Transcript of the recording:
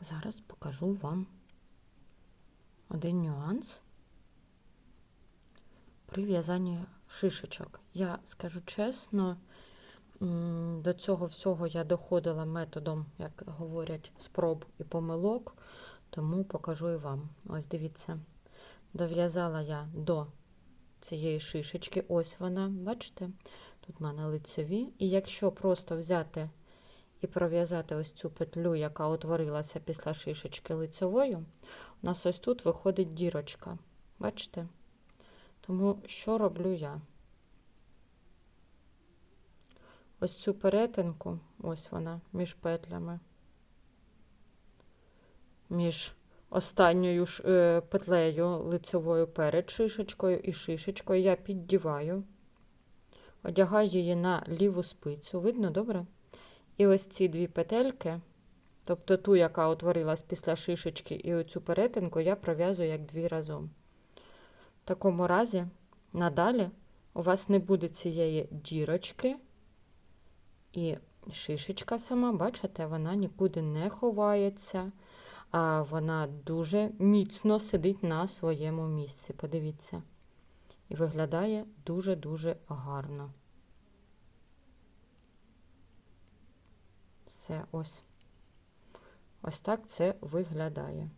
Зараз покажу вам один нюанс при в'язанні шишечок. Я скажу чесно, до цього всього я доходила методом, як говорять, спроб і помилок, тому покажу і вам. Ось дивіться, дов'язала я до цієї шишечки, ось вона, бачите? Тут в мене лицеві. І якщо просто взяти і пров'язати ось цю петлю, яка утворилася після шишечки лицевою, у нас ось тут виходить дірочка. Бачите? Тому що роблю я? Ось цю перетинку, ось вона, між петлями, між останньою е, петлею лицевою перед шишечкою і шишечкою я піддіваю, одягаю її на ліву спицю. Видно добре? І ось ці дві петельки, тобто ту, яка утворилась після шишечки, і оцю перетинку я пров'язую як дві разом. В такому разі, надалі, у вас не буде цієї дірочки, і шишечка сама, бачите, вона нікуди не ховається, а вона дуже міцно сидить на своєму місці. Подивіться. І виглядає дуже-дуже гарно. Все ось. Ось так це виглядає.